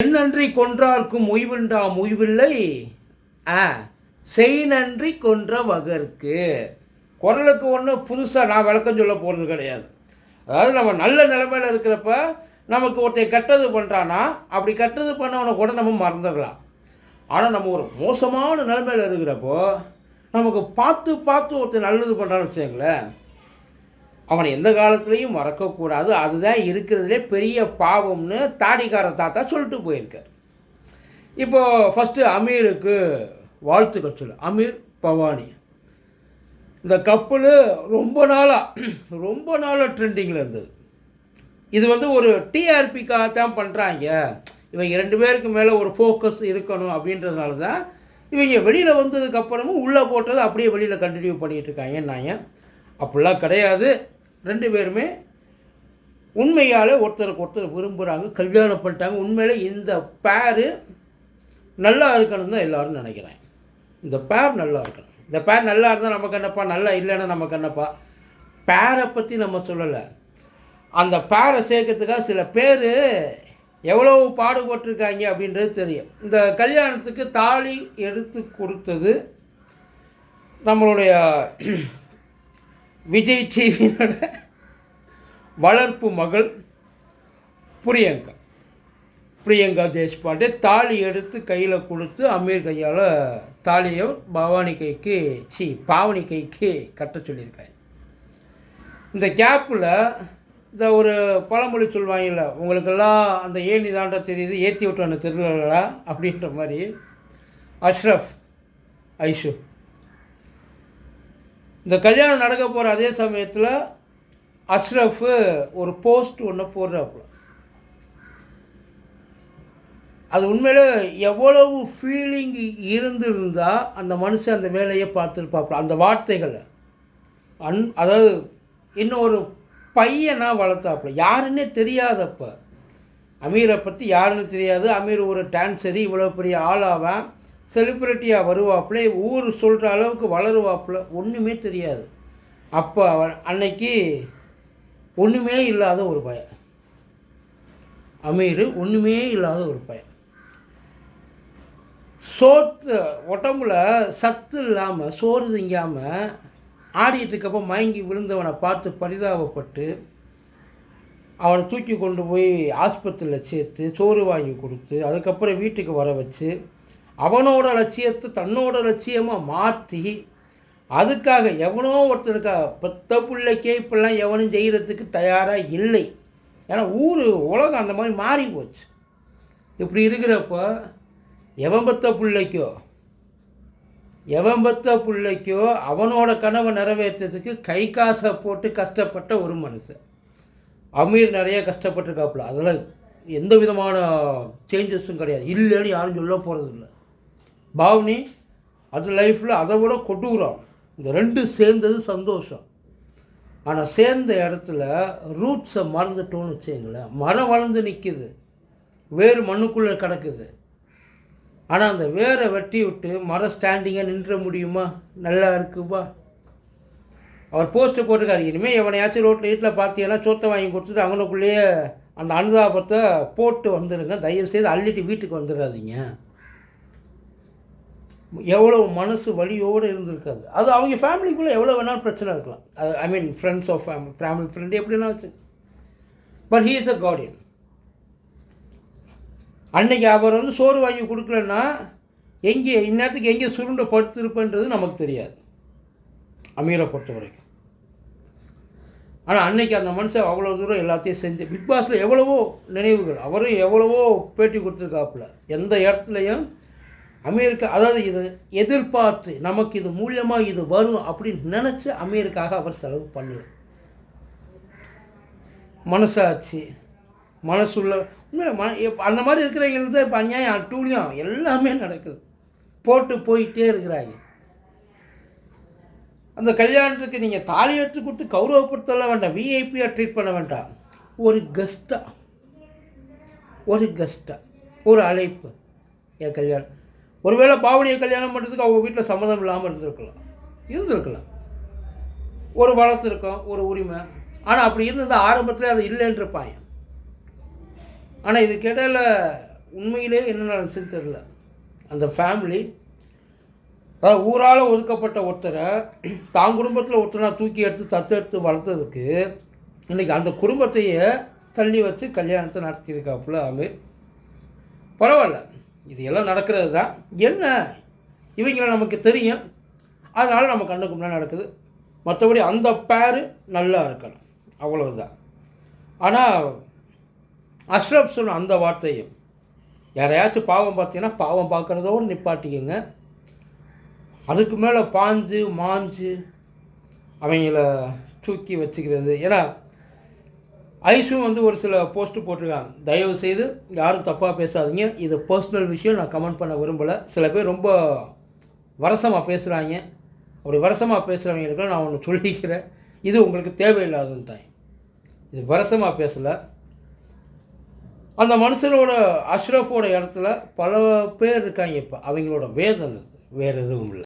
நன்றி கொன்றார்க்கும் உய்வுண்டா உய்வில்லை ஆ செய் நன்றி கொன்ற வகர்க்கு. குரலுக்கு ஒன்று புதுசாக நான் விளக்கம் சொல்ல போகிறது கிடையாது. அதாவது நம்ம நல்ல நிலைமையில் இருக்கிறப்ப நமக்கு ஒருத்தன் கெட்டது பண்ணுறானா அப்படி கெட்டது பண்ணவனை கூட நம்ம மறந்துடலாம். ஆனால் நம்ம ஒரு மோசமான நிலைமையில் இருக்கிறப்போ நமக்கு பார்த்து பார்த்து ஒருத்தன் நல்லது பண்ணுறான்னு வச்சுங்களேன் அவனை எந்த காலத்துலேயும் மறக்கக்கூடாது. அதுதான் இருக்கிறதுலே பெரிய பாவம்னு தாடிக்கார தாத்தா சொல்லிட்டு போயிருக்கார். இப்போது ஃபஸ்ட்டு அமீருக்கு வாழ்த்துக்கள் சொல்லு. அமீர் பவானி. இந்த கப்பல் ரொம்ப நாளாக ரொம்ப நாளாக ட்ரெண்டிங்கில் இருந்தது. இது வந்து ஒரு டிஆர்பிக்காக தான் பண்ணுறாங்க இவங்க ரெண்டு பேருக்கு மேலே ஒரு ஃபோக்கஸ் இருக்கணும் அப்படின்றதுனால தான் இவங்க வெளியில் வந்ததுக்கப்புறமும் உள்ளே போட்டதை அப்படியே வெளியில் கண்டினியூ பண்ணிகிட்டு இருக்காங்கன்னாங்க அப்படிலாம் கிடையாது. ரெண்டு பேருமே உண்மையால் ஒருத்தருக்கு ஒருத்தர் விரும்புகிறாங்க கல்யாணம் பண்ணிட்டாங்க. உண்மையிலே இந்த பேரு நல்லா இருக்கணும்னு தான் எல்லோரும் நினைக்கிறேன். இந்த பேர் நல்லா இருக்கணும். இந்த பேர் நல்லா இருந்தால் நமக்கு என்னப்பா? நல்லா இல்லைன்னா நமக்கு என்னப்பா? பேரை பற்றி நம்ம சொல்லலை. அந்த பேரை சேர்க்கறதுக்காக சில பேர் எவ்வளோ பாடுபட்டிருக்காங்க அப்படின்றது தெரியும். இந்த கல்யாணத்துக்கு தாலி எடுத்து கொடுத்தது நம்மளுடைய விஜய் டிவியோட வளர்ப்பு மகள் பிரியங்கா. பிரியங்கா தேஷ்பாண்டே தாலி எடுத்து கையில் கொடுத்து அமீர் கையால் தாலியை பவானி கைக்கு சி பாவனி கைக்கு கட்ட சொல்லியிருக்காங்க இந்த கேப்பில் இந்த ஒரு பழமொழி சொல்லுவாங்கல்ல உங்களுக்கெல்லாம் அந்த ஏணி தாண்டா தெரியுது? ஏற்றி விட்டு அந்த திருவிழா அப்படின்ற மாதிரி அஷ்ரஃப் ஐஷு இந்த கல்யாணம் நடக்க போகிற அதே சமயத்தில் அஷ்ரஃப் ஒரு போஸ்ட் ஒன்று போடுறாப்புல. அது உண்மையிலே எவ்வளவு ஃபீலிங் இருந்திருந்தால் அந்த மனுஷன் அந்த வேலையை பார்த்துருப்பாப்புல. அந்த வார்த்தைகளை. அன் அதாவது இன்னொரு பையனாக வளர்த்தாப்புல. யாருன்னே தெரியாதப்ப. அமீரை பற்றி யாருன்னு தெரியாது. அமீர் ஒரு டான்ஸரி இவ்வளோ பெரிய ஆளாவான் செலிப்ரிட்டியாக வருவாப்புல ஊர் சொல்கிற அளவுக்கு வளருவாப்புல ஒன்றுமே தெரியாது. அப்போ அவன் அன்னைக்கு ஒன்றுமே இல்லாத ஒரு பையன் அமீர் ஒன்றுமே இல்லாத ஒரு பையன் சோத்து உடம்புல சத்து இல்லாமல் சோறு திங்காமல் ஆடிட்டு இருக்கப்போ மயங்கி விழுந்தவனை பார்த்து பரிதாபப்பட்டு அவனை தூக்கி கொண்டு போய் ஆஸ்பத்திரியில் சேர்த்து சோறு வாங்கி கொடுத்து அதுக்கப்புறம் வீட்டுக்கு வர வச்சு அவனோட லட்சியத்தை தன்னோட லட்சியமாக மாற்றி அதுக்காக எவனோ ஒருத்தருக்கா பெத்த பிள்ளைக்கே இப்படிலாம் எவனும் செய்கிறதுக்கு தயாராக இல்லை. ஏன்னா ஊர் உலகம் அந்த மாதிரி மாறி போச்சு. இப்படி இருக்கிறப்போ எவன் பெத்த பிள்ளைக்கோ எவன் பெத்த பிள்ளைக்கோ அவனோட கனவை நிறைவேற்றுறதுக்கு கை காசை போட்டு கஷ்டப்பட்ட ஒரு மனுஷன். அமீர் நிறைய கஷ்டப்பட்டிருக்காப்புல. அதெல்லாம் எந்த விதமான சேஞ்சஸும் கிடையாது. இல்லைன்னு யாரும் சொல்ல போகிறது இல்லை பாவனி அது லைஃப்பில் அதை விட கொட்டுக்குறோம் இந்த ரெண்டு சேர்ந்தது சந்தோஷம். ஆனால் சேர்ந்த இடத்துல ரூட்ஸை மறந்துட்டோன்னு வச்சுங்களேன் மரம் வளர்ந்து நிற்கிது வேறு மண்ணுக்குள்ளே கிடக்குது. ஆனால் அந்த வேரை வெட்டி விட்டு மரம் ஸ்டாண்டிங்காக நின்ற முடியுமா? நல்லா இருக்குப்பா. அவர் போஸ்ட்டு போட்டிருக்காரு. இனிமேல் எவனையாச்சும் ரோட்டில் வீட்டில் பார்த்தீங்கன்னா சோத்தை வாங்கி கொடுத்துட்டு அவனுக்குள்ளேயே அந்த அனுதாபத்தை போட்டு வந்துடுங்க தயவு செய்து அள்ளிட்டு வீட்டுக்கு வந்துடாதீங்க. எவ்வளோ மனசு வழியோடு இருந்திருக்காது. அது அவங்க ஃபேமிலிக்குள்ளே எவ்வளோ வேணாலும் பிரச்சனை இருக்கலாம். அது I mean friends of family family friend எப்படின்னா வச்சு but he is a guardian அன்னைக்கு அவர் வந்து சோறு வாங்கி கொடுக்கலன்னா எங்கே இந்நேரத்துக்கு எங்கே சுருண்டை படுத்திருப்பன்றது நமக்கு தெரியாது. அமீரை பொறுத்த வரைக்கும். ஆனால் அன்னைக்கு அந்த மனுஷன் அவ்வளோ தூரம் எல்லாத்தையும் செஞ்சு பிக் பாஸில் எவ்வளவோ நினைவுகள் அவரும் எவ்வளவோ பேட்டி கொடுத்துருக்காப்புல. எந்த இடத்துலையும் அமெரிக்கா அதாவது இது எதிர்பார்த்து நமக்கு இது மூலியமாக இது வரும் அப்படின்னு நினச்சி அமெரிக்காக அவர் செலவு பண்ணல. மனசாட்சி மனசுள்ள உண்மையில மன அந்த மாதிரி இருக்கிறவங்களுக்கு தான் இப்போ அநியாயம் அட்டூழியம் எல்லாமே நடக்குது. போட்டு போயிட்டே இருக்கிறாங்க. அந்த கல்யாணத்துக்கு நீங்கள் தாலி எடுத்து கொடுத்து கௌரவப்படுத்தல வேண்டாம் விஐபியாக ட்ரீட் பண்ண வேண்டாம். ஒரு கெஸ்ட்டாக ஒரு கெஸ்ட்டாக ஒரு அழைப்பு என் கல்யாணம். ஒருவேளை பாவனியை கல்யாணம் பண்ணுறதுக்கு அவங்க வீட்டில் சம்மதம் இல்லாமல் இருந்திருக்கலாம். இருந்திருக்கலாம். ஒரு வளர்த்துருக்கோம் ஒரு உரிமை. ஆனால் அப்படி இருந்திருந்தால் ஆரம்பத்தில் அது இல்லைன்ற பாயம். ஆனால் இதுக்கிடையில் உண்மையிலே என்ன நடந்துச்சுன்னு தெரில அந்த ஃபேமிலி அதாவது ஊரால் ஒதுக்கப்பட்ட ஒருத்தரை தான் குடும்பத்தில் ஒருத்தனை தூக்கி எடுத்து தத்தெடுத்து வளர்த்ததுக்கு இன்றைக்கி அந்த குடும்பத்தையே தள்ளி வச்சு கல்யாணத்தை நடத்தியிருக்காப்புல அமீர். பரவாயில்ல. இது எல்லாம் நடக்கிறது தான். என்ன? இவங்கள நமக்கு தெரியும். அதனால் நம்ம கண்ணுக்கு முன்னாடி நடக்குது. மற்றபடி அந்த பேர் நல்லா இருக்கணும். அவ்வளவுதான். ஆனால் அஷ்ரப் சொன்ன அந்த வார்த்தையும் யாரையாச்சும் பாவம் பார்த்தீங்கன்னா பாவம் பார்க்குறதோடு நிப்பாட்டிக்கங்க. அதுக்கு மேலே பாஞ்சு மாஞ்சு அவங்கள தூக்கி வச்சுக்கிறது. ஏன்னா ஐஸும் வந்து ஒரு சில போஸ்ட்டு போட்டிருக்காங்க. தயவு செய்து யாரும் தப்பாக பேசாதீங்க. இது பர்சனல் விஷயம். நான் கமெண்ட் பண்ண விரும்பலை. சில பேர் ரொம்ப வரசமாக பேசுகிறாங்க அப்படி வரசமாக பேசுகிறவங்களுக்கு நான் ஒன்று சொல்லிக்கிறேன். இது உங்களுக்கு தேவையில்லாதுன்னு தான் இது வரசமாக பேசலை. அந்த மனுஷனோட அஷ்ரஃபோட இடத்துல பல பேர் இருக்காங்க இப்போ. அவங்களோட வேதனை வேறு எதுவும் இல்லை.